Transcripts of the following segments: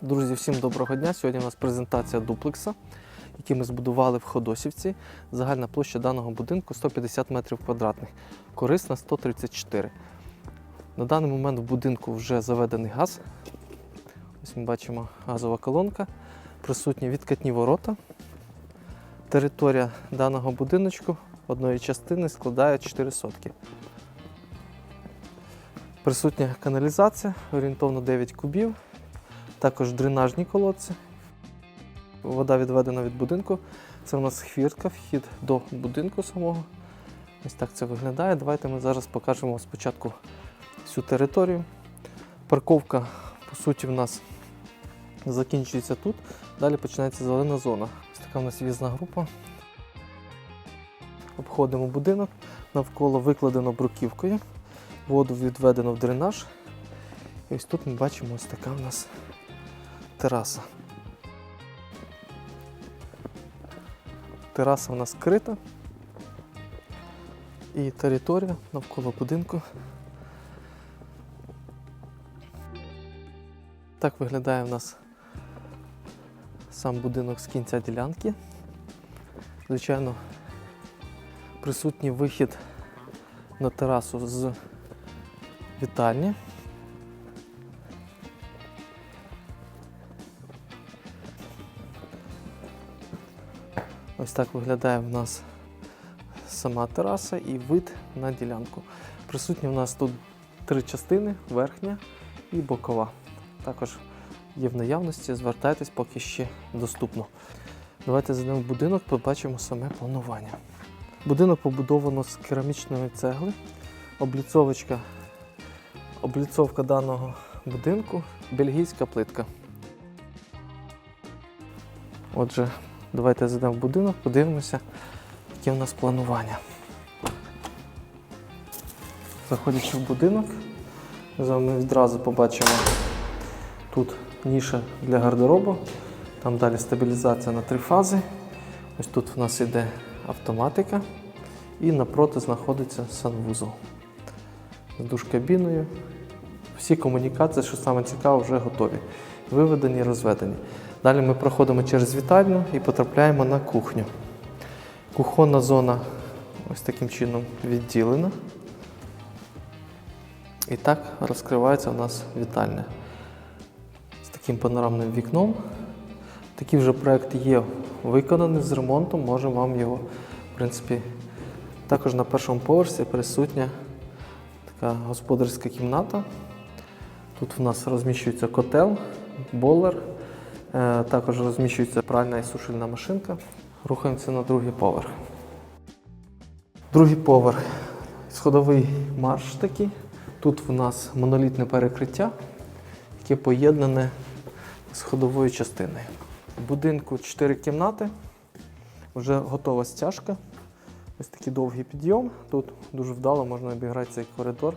Друзі, всім доброго дня! Сьогодні у нас презентація дуплекса, який ми збудували в Ходосівці. Загальна площа даного будинку 150 метрів квадратних, корисна 134. На даний момент в будинку вже заведений газ. Ось ми бачимо газова колонка, присутні відкатні ворота. Територія даного будиночку одної частини складає 4 сотки. Присутня каналізація, орієнтовно 9 кубів, також дренажні колодці. Вода відведена від будинку. Це у нас хвіртка, вхід до будинку самого. Ось так це виглядає. Давайте ми зараз покажемо спочатку всю територію. Парковка, по суті, в нас закінчується тут. Далі починається зелена зона. Ось така у нас в'їзна група. Обходимо будинок, навколо викладено бруківкою, воду відведено в дренаж. І ось тут ми бачимо ось така у нас тераса. Тераса у нас крита. І територія навколо будинку. Так виглядає у нас сам будинок з кінця ділянки. Звичайно, присутній вихід на терасу з вітальні. Ось так виглядає в нас сама тераса і вид на ділянку. Присутні в нас тут три частини: верхня і бокова. Також є в наявності, звертайтесь, поки ще доступно. Давайте зайдемо в будинок, побачимо саме планування. Будинок побудовано з керамічної цегли. Обліцовочка, обліцовка даного будинку бельгійська плитка. Отже, давайте зайдемо в будинок, подивимося, яке в нас планування. Заходячи в будинок, вами відразу побачимо тут ніша для гардеробу, там далі стабілізація на три фази. Ось тут в нас іде автоматика і напроти знаходиться санвузол з душкабіною. Всі комунікації, що саме цікаво, вже готові. Виведені розведені. Далі ми проходимо через вітальню і потрапляємо на кухню. Кухонна зона ось таким чином відділена. І так розкривається у нас вітальня з таким панорамним вікном. Такий вже проєкт є виконаний з ремонтом, можемо вам його, в принципі, також на першому поверсі присутня така господарська кімната. Тут в нас розміщується котел, болер, також розміщується пральна і сушильна машинка. Рухаємося на другий поверх. Другий поверх. Сходовий марш такий. Тут в нас монолітне перекриття, яке поєднане з ходовою частиною. В будинку 4 кімнати, вже готова стяжка. Ось такий довгий підйом. Тут дуже вдало можна обіграти цей коридор.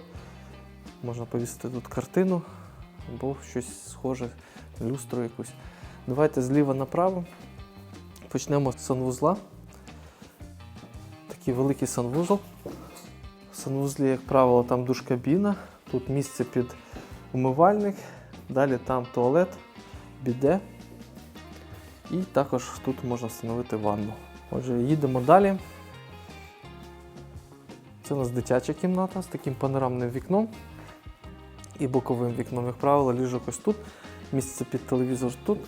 Можна повісити тут картину або щось схоже, люстру якусь. Давайте зліва направо. Почнемо з санвузла. Такий великий санвузол. В санвузлі, як правило, там душкабіна, тут місце під умивальник, далі там туалет, біде. І також тут можна встановити ванну. Отже, їдемо далі. Це у нас дитяча кімната з таким панорамним вікном і боковим вікном. Як правило, ліжок ось тут, місце під телевізор тут.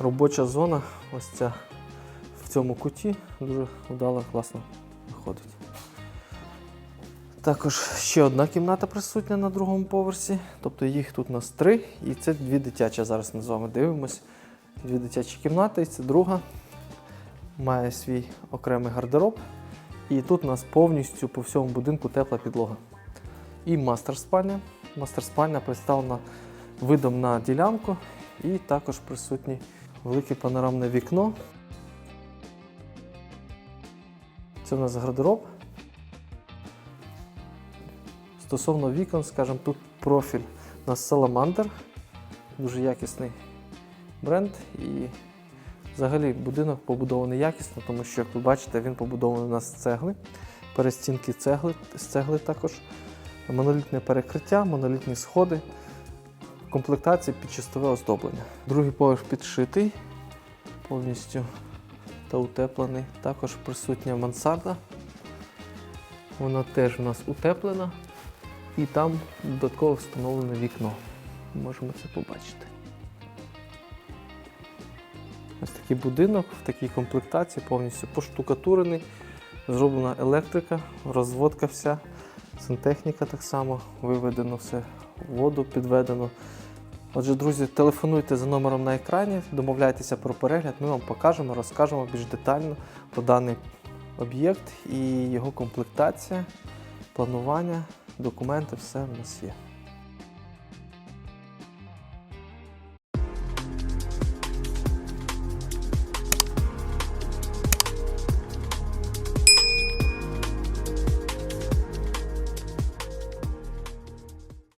Робоча зона ось ця в цьому куті дуже вдало, класно виходить. Також ще одна кімната присутня на другому поверсі. Тобто їх тут у нас три, і це дві дитячі. Зараз ми з вами дивимось. Дві дитячі кімнати, і це друга. Має свій окремий гардероб. І тут у нас повністю по всьому будинку тепла підлога. І мастер спальня. Мастер спальня представлена видом на ділянку, і також присутнє велике панорамне вікно. Це у нас гардероб. Стосовно вікон, скажімо, тут профіль у нас Salamander, дуже якісний бренд. І взагалі будинок побудований якісно, тому що, як ви бачите, він побудований у нас з цегли, перестінки цегли, з цегли також, монолітне перекриття, монолітні сходи, комплектації під чистове оздоблення. Другий поверх підшитий повністю та утеплений. Також присутня мансарда. Вона теж у нас утеплена. І там додатково встановлене вікно. Можемо це побачити. Ось такий будинок в такій комплектації, повністю поштукатурений, зроблена електрика, розводка вся, сантехніка так само, виведено все, воду підведено. Отже, друзі, телефонуйте за номером на екрані, домовляйтеся про перегляд, ми вам покажемо, розкажемо більш детально про даний об'єкт і його комплектація, планування, документи, все в нас є.